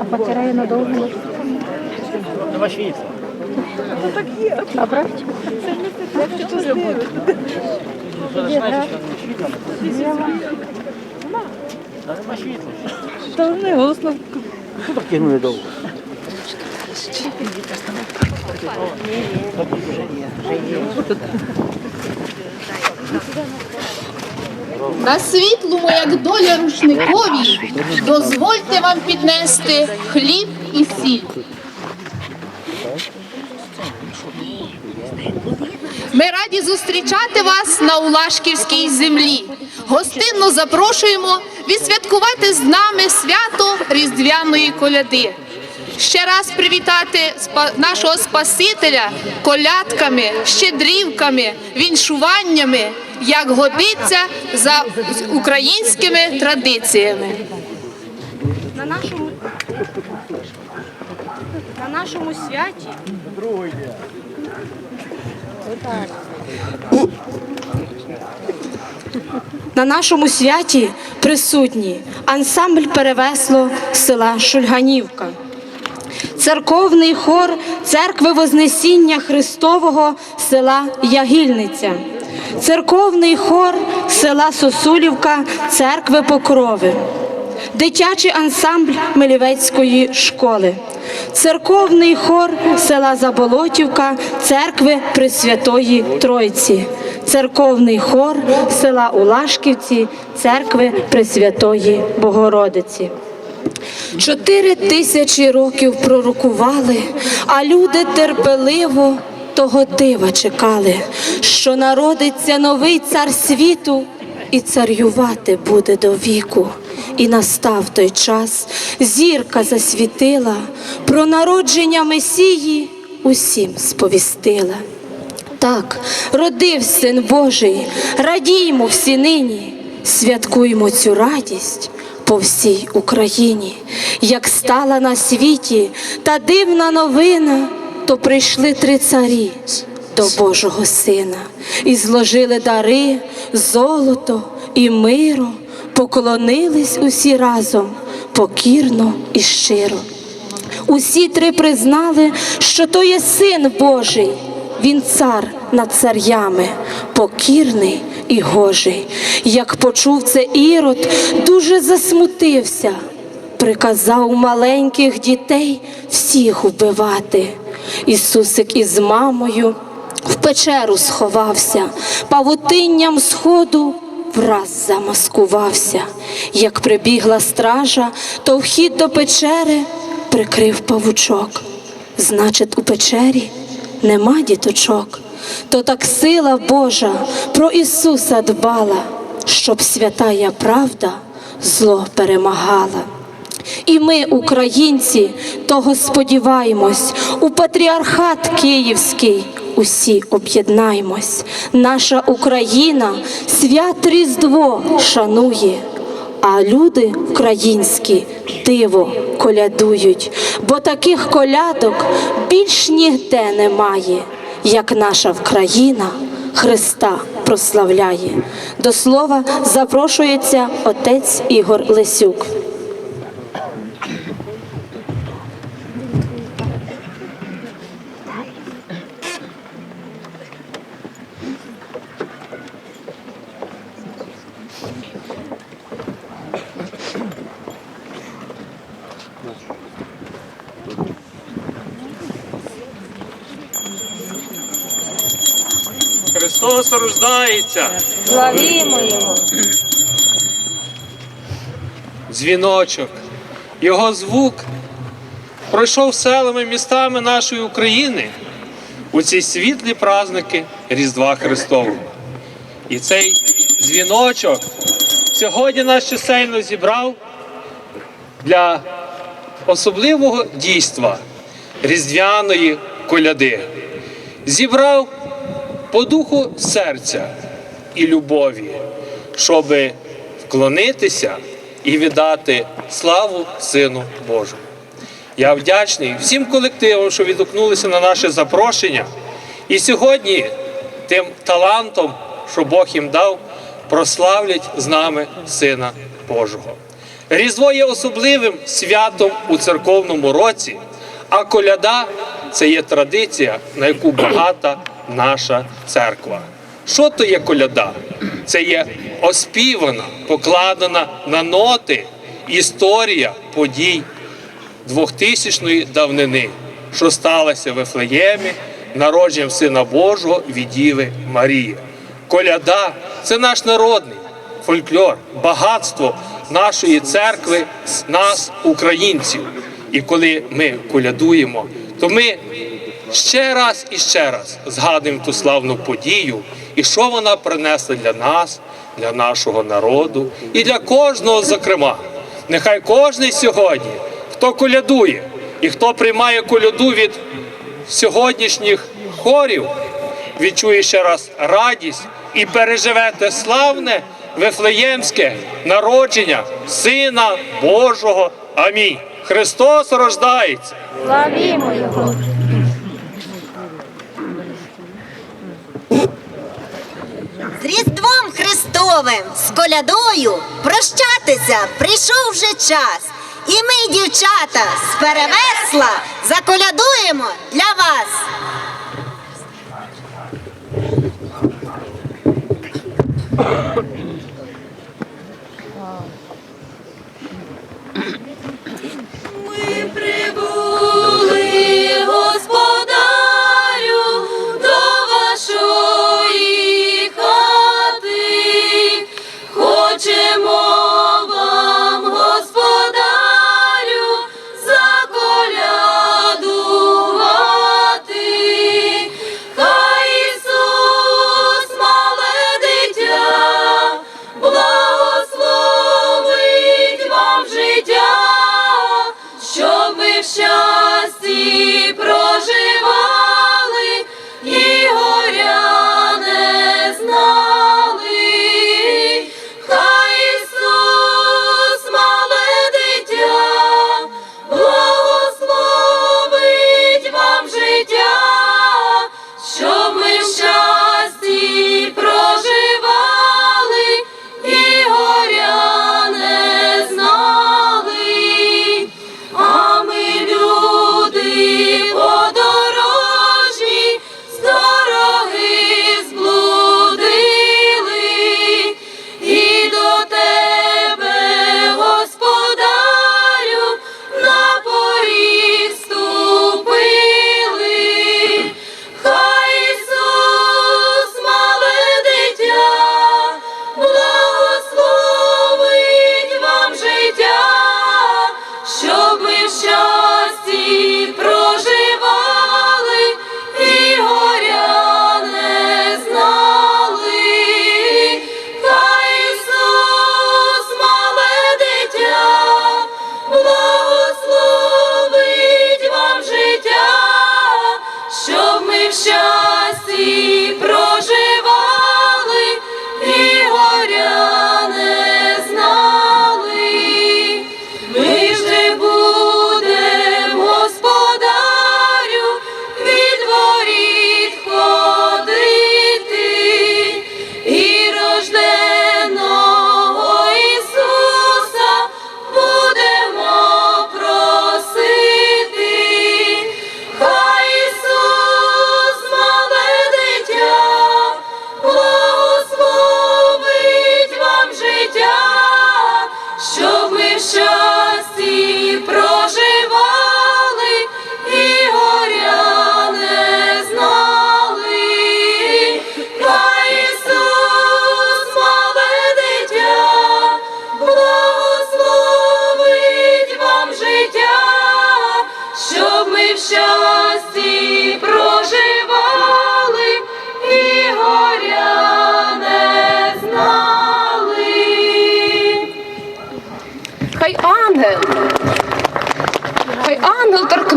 А потирає надовго. Нема світла. Добре? Що починається, що не світла? Та Нема світла. Та не голосно. Що так тягнули довго? На світлому, як доля рушникові, дозвольте вам піднести хліб і сіль. Ми раді зустрічати вас на Улашківській землі. Гостинно запрошуємо відсвяткувати з нами свято Різдвяної коляди. Ще раз привітати спа- нашого Спасителя колядками, щедрівками, віншуваннями, як годиться за українськими традиціями. на нашому, на нашому святі. На нашому святі присутні ансамбль перевесло села Шульганівка, церковний хор церкви Вознесіння Христового села Ягільниця, церковний хор села Сосулівка церкви Покрови. Дитячий ансамбль Мелівецької школи, церковний хор села Заболотівка, церкви Пресвятої Тройці, церковний хор села Улашківці, церкви Пресвятої Богородиці. Чотири тисячі років пророкували, а люди терпеливо того дива чекали, що народиться новий цар світу і царювати буде до віку. І настав той час, зірка засвітила, про народження Месії усім сповістила. Так, родив син Божий, радіймо всі нині, святкуймо цю радість по всій Україні. Як стала на світі та дивна новина, то прийшли три царі до Божого Сина і зложили дари, золото і миро, поклонились усі разом покірно і щиро. Усі три признали, що то є син Божий, він цар над царями, покірний і гожий. Як почув це ірод, дуже засмутився, приказав маленьких дітей всіх вбивати. Ісусик із мамою в печеру сховався, павутинням сходу враз замаскувався. Як прибігла стража, то вхід до печери прикрив павучок. Значить, у печері нема діточок. То так сила Божа про Ісуса дбала, щоб святая правда зло перемагала. І ми, українці, того сподіваємось, у патріархат Київський усі об'єднаймось. Наша Україна свят Різдво шанує, а люди українські диво колядують, бо таких колядок більш ніде немає, як наша Україна Христа прославляє. До слова запрошується отець Ігор Лисюк. Христос рождається. Славімо його. Дзвіночок. Його звук пройшов селами містами нашої України у ці світлі праздники Різдва Христового. І цей дзвіночок сьогодні нас чисельно зібрав для особливого дійства різдвяної коляди. Зібрав по духу серця і любові, щоб вклонитися і віддати славу Сину Божому. Я вдячний всім колективам, що відгукнулися на наше запрошення. І сьогодні тим талантом, що Бог їм дав, прославлять з нами Сина Божого. Різдво є особливим святом у церковному році, а коляда це є традиція, на яку багата наша церква. Що то є коляда? Це є оспівана, покладена на ноти історія подій 2000-ї давнини, що сталося в Ефлеємі, народженням Сина Божого від Діви Марії. Коляда це наш народний фольклор, багатство нашої церкви, нас, українців. І коли ми колядуємо, то ми ще раз і ще раз згадуємо ту славну подію і що вона принесла для нас, для нашого народу і для кожного, зокрема. Нехай кожен сьогодні, хто колядує і хто приймає коляду від сьогоднішніх хорів, відчує ще раз радість і переживе те славне вифлеємське народження Сина Божого. Амінь. Христос рождається. Славімо його. З Різдвом Христовим, з колядою прощатися прийшов вже час. І ми, дівчата, з перевесла заколядуємо для вас.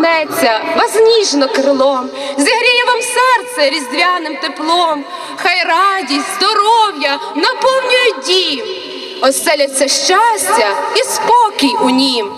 Торкнеться вас ніжно крилом, зігріє вам серце різдвяним теплом, хай радість, здоров'я наповнює дім, оселяться щастя і спокій у нім.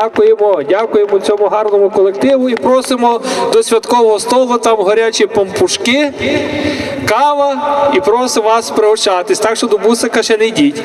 Дякуємо, дякуємо цьому гарному колективу і просимо до святкового столу там гарячі помпушки, кава і просимо вас пригощатись. Так що до бусика ще не йдіть.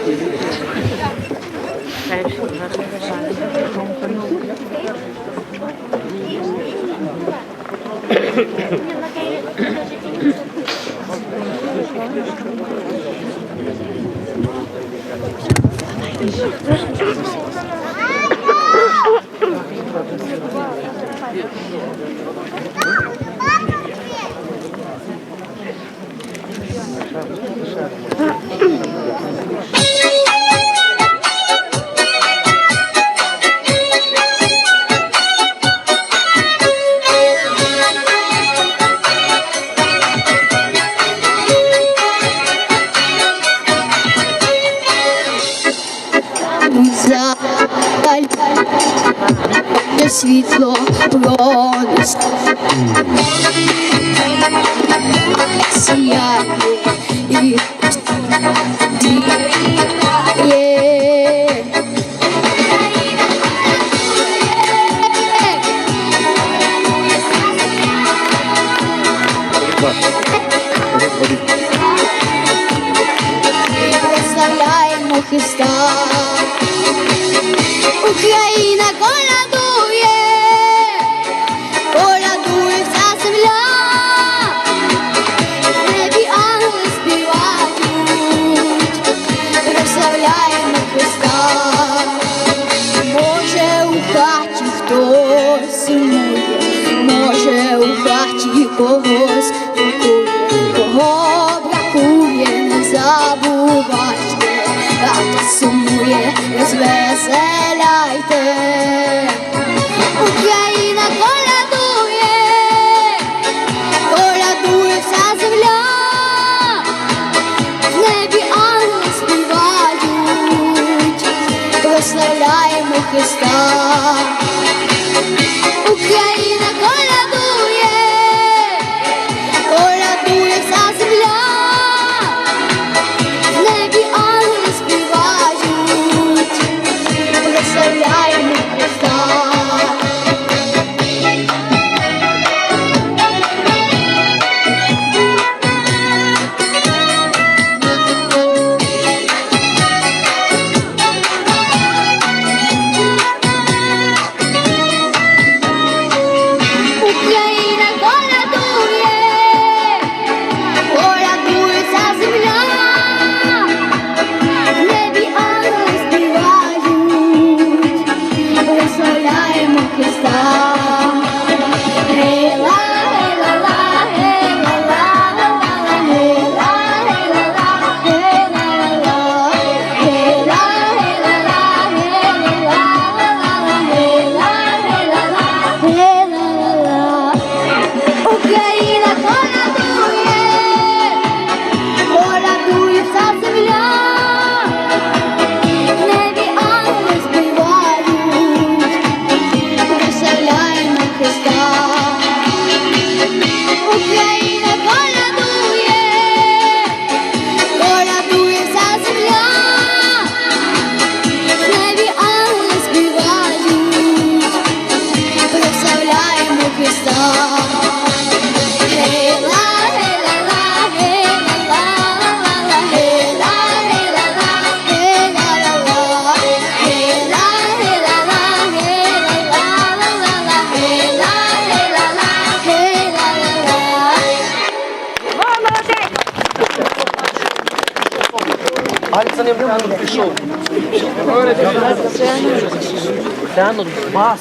Тянут вас.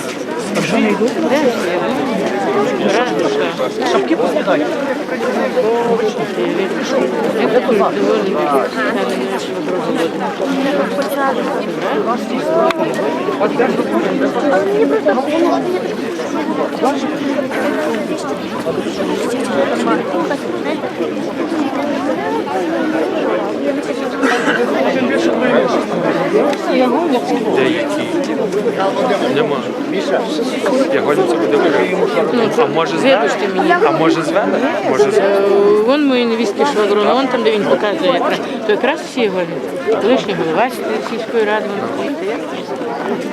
Вже не йдуть? Шапки посідають. Нема. Я А може звели? А може звели? Може звели? Вон моїй невістки швагрон, вон там, де він показує якраз. То якраз всі голі. Колишній голова сільської ради, вон стоїть.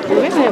Половина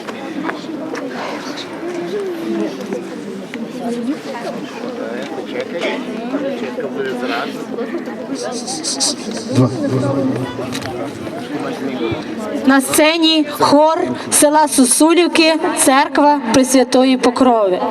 На сцені хор села Сусулівки, церква Пресвятої Покрови.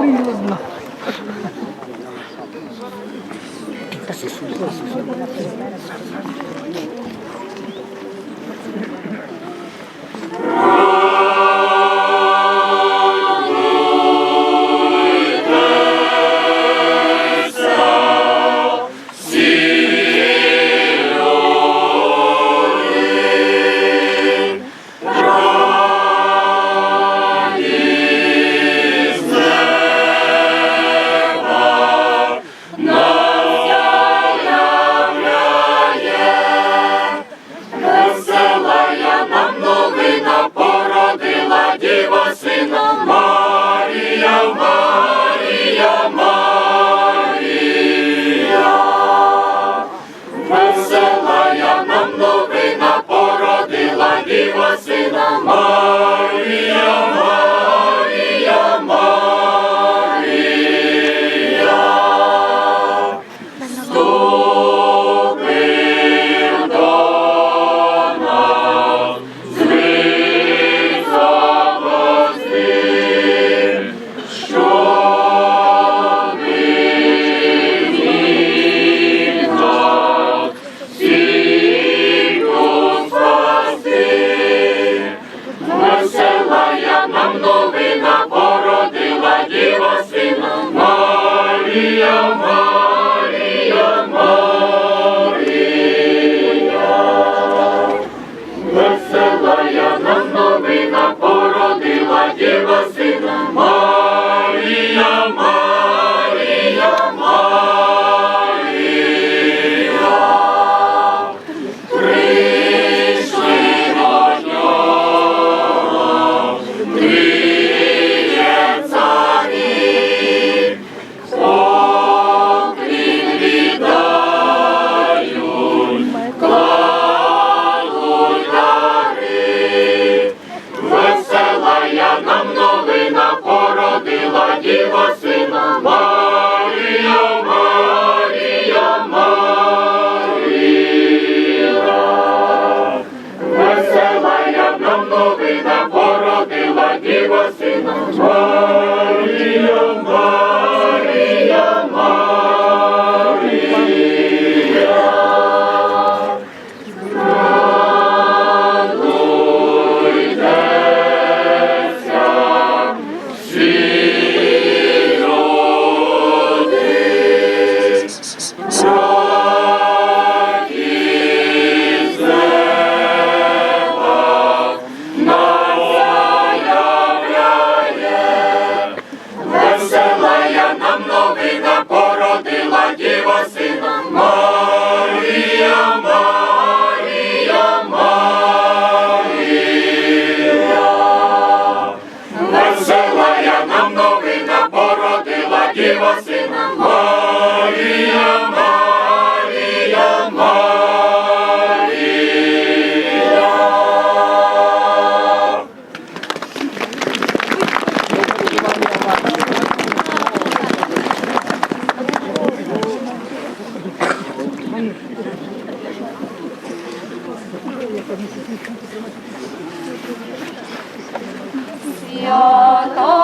was She Свято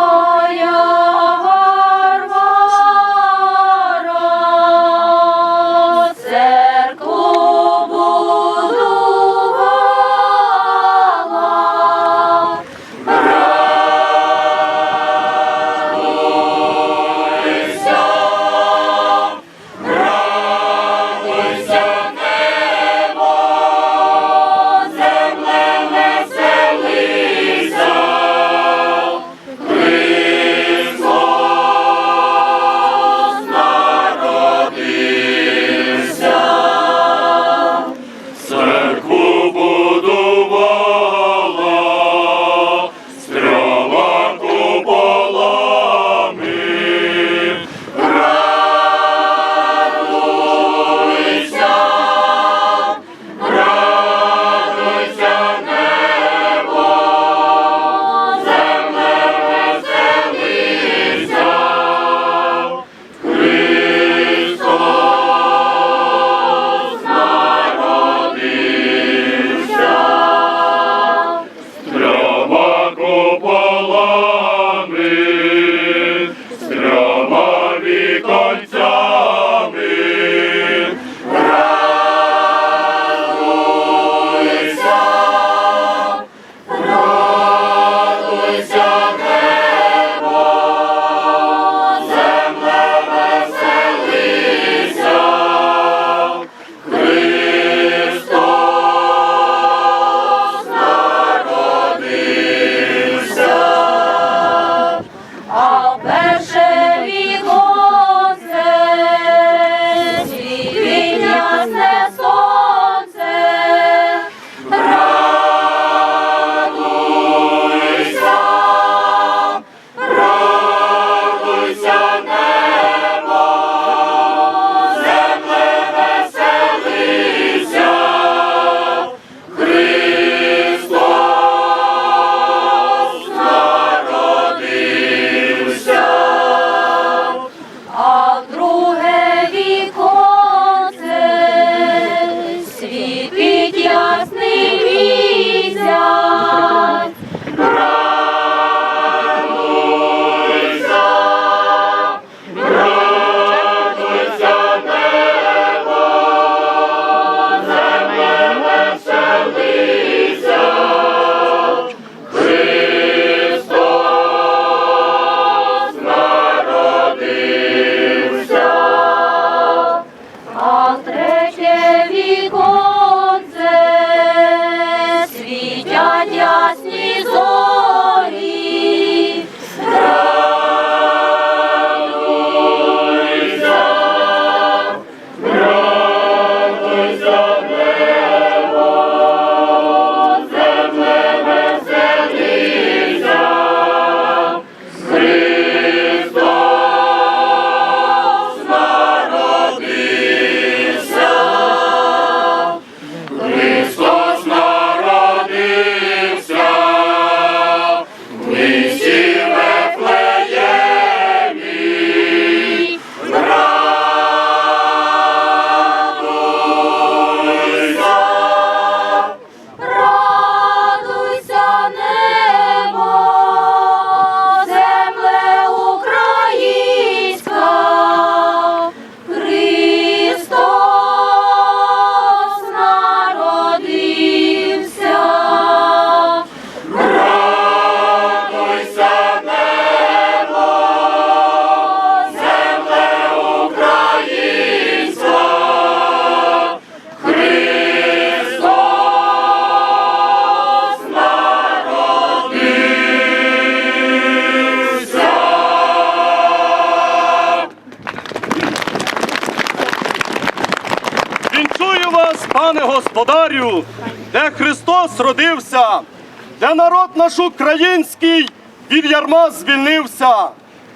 народ наш український від ярма звільнився.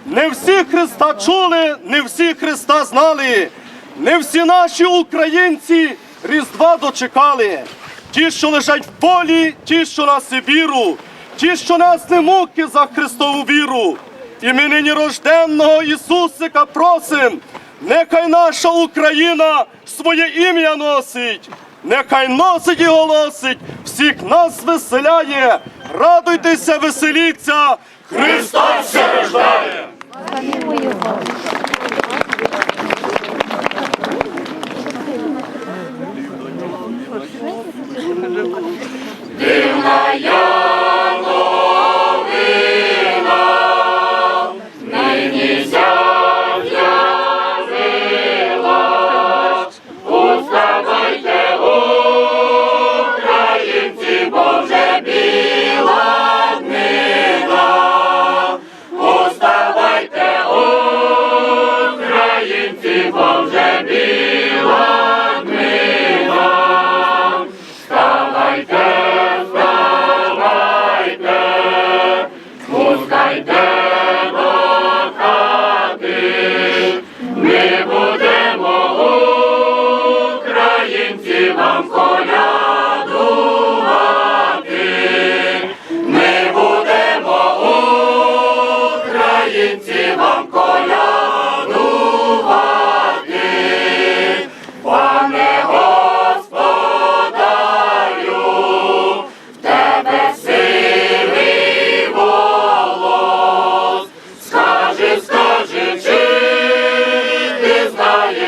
Не всі Христа чули, не всі Христа знали, не всі наші українці Різдва дочекали. Ті, що лежать в полі, ті, що на Сибіру, ті, що несли муки за Христову віру. І нині рожденного Ісусика просим, нехай наша Україна своє ім'я носить. Нехай носить і голосить, всіх нас веселяє. Радуйтеся, веселіться, Христос ще рождає! Уставайте, Style.